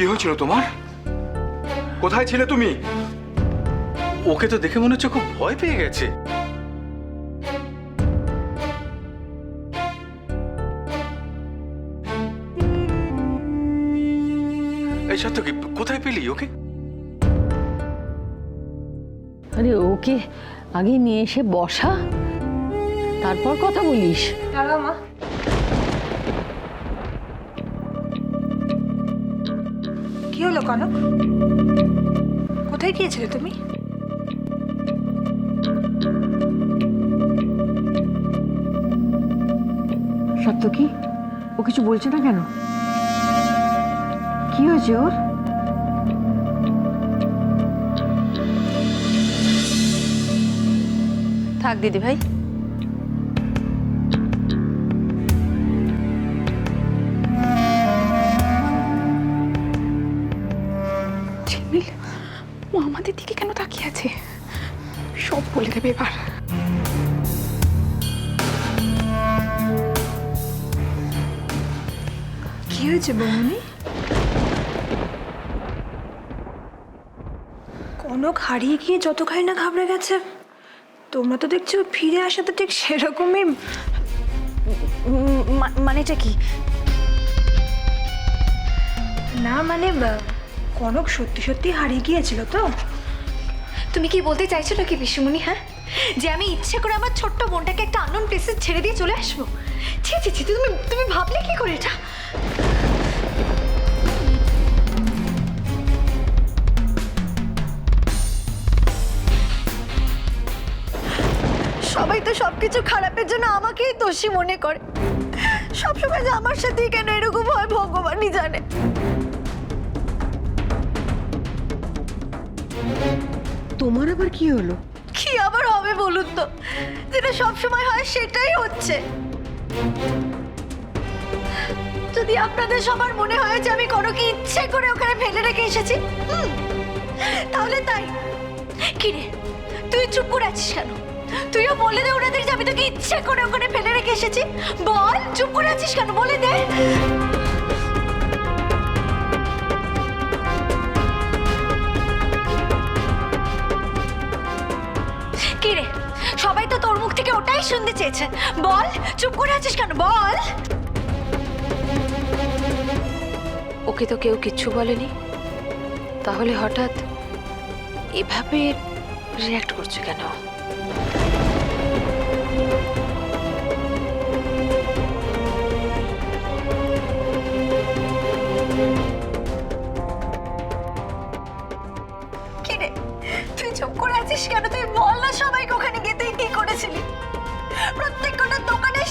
কি হয়েছিল তোমার? কোথায় ছিলে তুমি? ওকে তো দেখে মনে হচ্ছে খুব ভয় পেয়ে গেছে। এই সত্য কি কোথায় পেলি ওকে? আরে ওকে আগে নিয়ে এসে বসা। তারপর কথা বলিস। দাঁড়াও মা। হলো কনক? কোথায় গিয়েছিলে তুমি? সত্য কি? ও কিছু বলছে না কেন? কি হয়েছে ওর? থাক দিদি ভাই বলে দেবে এবার। কি হয়েছে বৌমনি? কনক হারিয়ে গিয়ে যতখানি না ঘাবড়ে গেছে তোমরা তো দেখছ ফিরে আসা তো ঠিক সেরকমই। মানেটা কি? না মানে কনক সত্যি সত্যি হারিয়ে গিয়েছিল তো? তুমি কি বলতে চাইছো নাকি বিশ্বমণি হ্যাঁ? যে আমি ইচ্ছে করে আমার ছোট্ট বোনটাকে একটা আননোন প্লেসে ছেড়ে দিয়ে চলে আসব? ছি ছি ছি, তুমি তুমি ভাবলে কি করে এটা? সবাই তো সবকিছু খারাপের জন্য আমাকেই দোষী মনে করে। সবসময় যে আমার সাথেই কেন এরকম হয়, ভগবানই জানে। তোমার আবার কি হলো? কি আবার হবে বলুন তো? যেটা সবসময় হয় সেটাই হচ্ছে। যদি আপনাদের সবার মনে হয় যে আমি কোনো কি ইচ্ছে করে ওখানে ফেলে রেখে এসেছি তাহলে তাই। কি রে? তুই চুপ করে আছিস কেন? তুইও বলে দে ওনাদের যে আমি তোকে ইচ্ছে করে ওখানে ফেলে রেখে এসেছি। বল, চুপ করে আছিস কেন? বলে দে। শুনতে চেয়েছে। বল, চুপ করে আছিস কেন? বল। ওকে তো কেউ কিচ্ছু বলেনি। তাহলে হঠাৎ এভাবে রিয়াক্ট করছে কেন?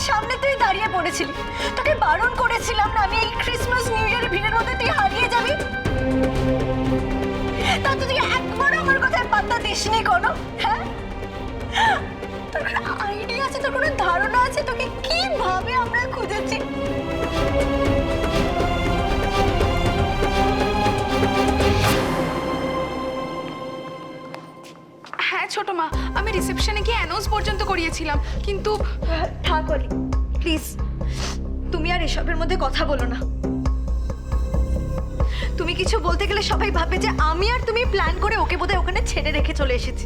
সামনে তুই দাঁড়িয়ে পড়েছিলি। তোকে বারণ করেছিলাম না, আমি এই ক্রিসমাস নিউ ইয়ারের ভিড়ের মধ্যে তুই হারিয়ে যাবি। তা তুই একবার আমার কথায় পাত্তা দিসনি কোনো হ্যাঁ? তোর আইডিয়া আছে, তোর কোনো ধারণা আছে? তোকে কীভাবে আমরা খুঁজেছি? মা, আমি রিসেপশনে গিয়ে অ্যানাউন্স পর্যন্ত করিয়েছিলাম, কিন্তু থাক অলি প্লিজ তুমি আর এসবের মধ্যে কথা বলো না। তুমি কিছু বলতে গেলে সবাই ভাববে যে আমি আর তুমি প্ল্যান করে ওকে বোধহয় ওখানে ছেড়ে রেখে চলে এসেছি।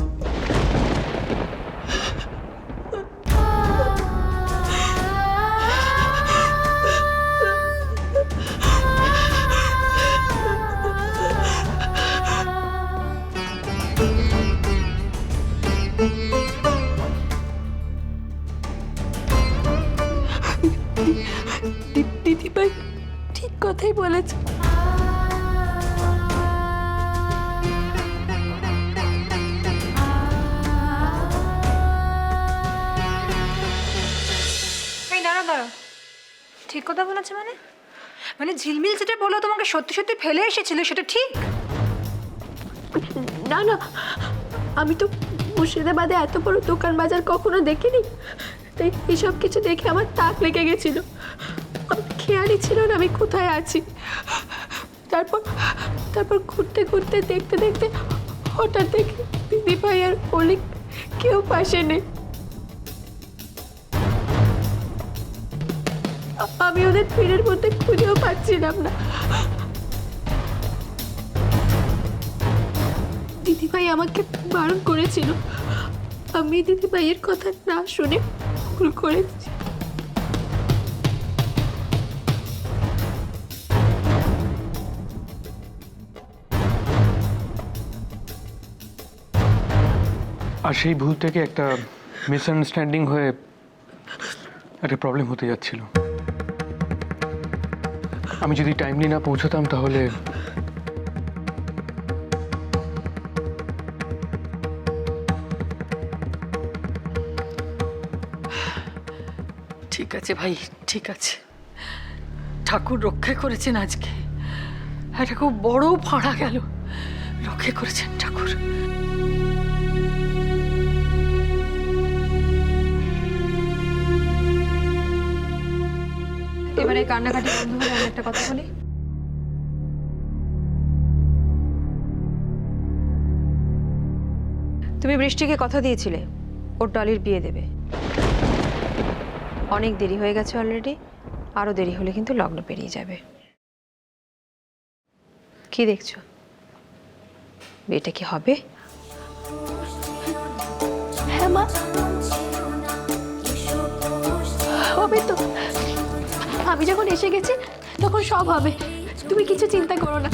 দিদিভাই ঠিক কথাই বলেছে। এই দাঁড়াও দাঁড়াও। ঠিক কথা বলেছে মানে? মানে ঝিলমিল যেটা বলল তোমাকে সত্যি সত্যি ফেলে এসেছিল সেটা ঠিক? না না আমি তো মুর্শিদাবাদে এত বড় দোকান বাজার কখনো দেখিনি। তাই এসব কিছু দেখে আমার তাক লেগে গেছিল। খেয়ালই ছিল না আমি কোথায় আছি। তারপর তারপর ঘুরতে ঘুরতে, দেখতে দেখতে হঠাৎ দেখি দিদি ভাই আর অলিক কেউ পাশে নেই। আমি ওদের ভিড়ের মধ্যে খুঁজেও পাচ্ছিলাম না। দিদিভাই আমাকে বারণ করেছিল। আমি দিদিভাইয়ের কথা না শুনে ভুল করেছি। আর সেই ভুল থেকে একটা মিসআন্ডারস্ট্যান্ডিং হয়ে একটা প্রবলেম হতে যাচ্ছিল। আমি যদি টাইমলি না পৌঁছতাম তাহলে আছে ভাই, ঠিক আছে। ঠাকুর রক্ষা করেছেন আজকে। একটা খুব বড় ফাঁড়া গেল। রক্ষা করেছেন ঠাকুর। এবারে কান্নাকাটি বন্ধ করে আমি একটা কথা বলি। তুমি বৃষ্টিকে কথা দিয়েছিলে, ওর ডলির বিয়ে দেবে। অনেক দেরি হয়ে গেছে অলরেডি আরও দেরি হলে কিন্তু লগ্ন পেরিয়ে যাবে। কি দেখছ? বিয়েটা কি হবে? হ্যাঁ মা। হবে তো। আমি যখন এসে গেছি তখন সব হবে। তুমি কিছু চিন্তা করো না।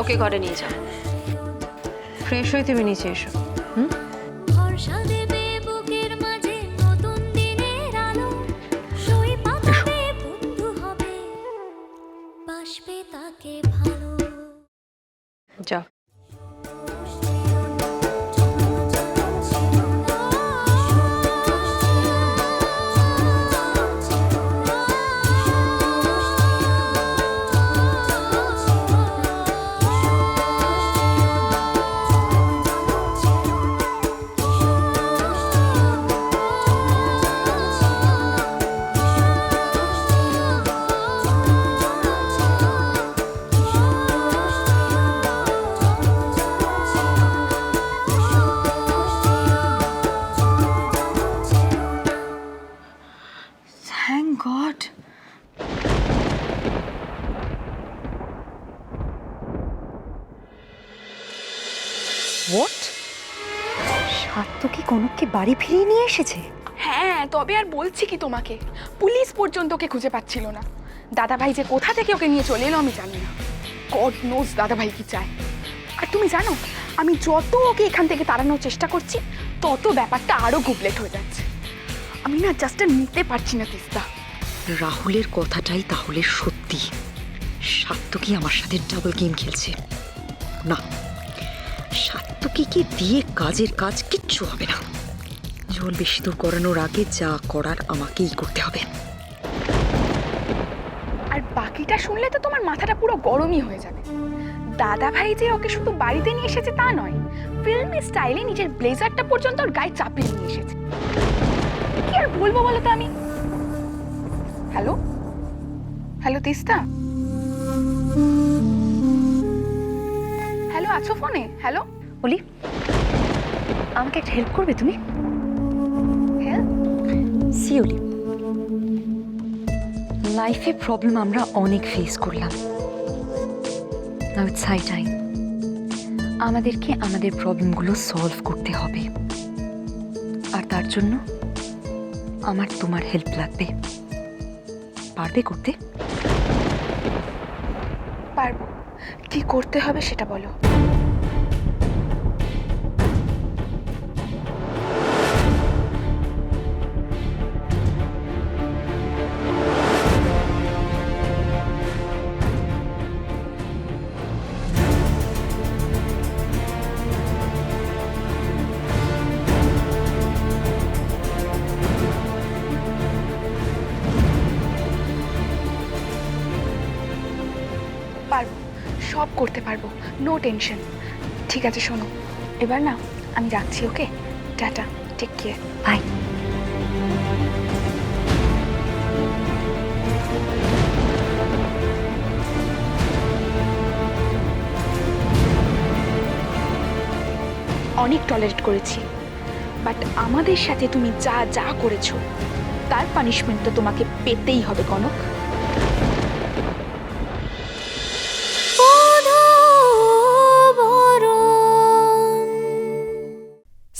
ওকে ঘরে নিয়ে যাও। ফ্রেশ হয়ে তুমি নিচে এসো। দেবে কনককে বাড়ি ফিরিয়ে নিয়ে এসেছে? হ্যাঁ তবে আর বলছি কি তোমাকে? পুলিশ পর্যন্ত ওকে খুঁজে পাচ্ছিল না। দাদাভাই যে কোথা থেকে ওকে নিয়ে চলে এলো আমি জানি না। গড নোজ দাদাভাই কি চায়। আর তুমি জানো আমি যত ওকে এখান থেকে তাড়ানোর চেষ্টা করছি তত ব্যাপারটা আরও গুবলেট হয়ে যাচ্ছে। আমি না জাস্ট নিতে পারছি না তিস্তা। রাহুলের কথাটাই তাহলে সত্যি। সাত্তকী আমার সাথে ডাবল গেম খেলছে। না সাত্তকীকে দিয়ে কাজের কাজ কিচ্ছু হবে না। জল বেশি দূর করানোর আগে যা করার আমাকেই করতে হবে। আর বাকিটা শুনলে তো তোমার মাথাটা পুরো গরমই হয়ে যাবে। দাদা ভাই যে ওকে শুধু বাড়িতে নিয়ে এসেছে তা নয় ফিল্মি স্টাইলে নিজের ব্লেজারটা পর্যন্ত ওর গায়ে চাপিয়ে নিয়ে এসেছে। কি আর বলব বলো তো আমি? Hello hello Teesta? হ্যালো আছো ফোনে হ্যালো বলি আমাকে একটা হেল্প করবে তুমি? সিওলি লাইফে প্রবলেম আমরা অনেক ফেস করলাম। আমাদেরকে আমাদের প্রবলেমগুলো সলভ করতে হবে। আর তার জন্য আমার তোমার হেল্প লাগবে। পারবে করতে? পারব। কি করতে হবে সেটা বলো। সব করতে পারব। নো টেনশন ঠিক আছে, শোনো। এবার না, আমি রাখছি, okay? Tata take care bye অনেক টলারেট করেছি। বাট আমাদের সাথে তুমি যা যা করেছ, তার পানিশমেন্ট তো তোমাকে পেতেই হবে, কনক।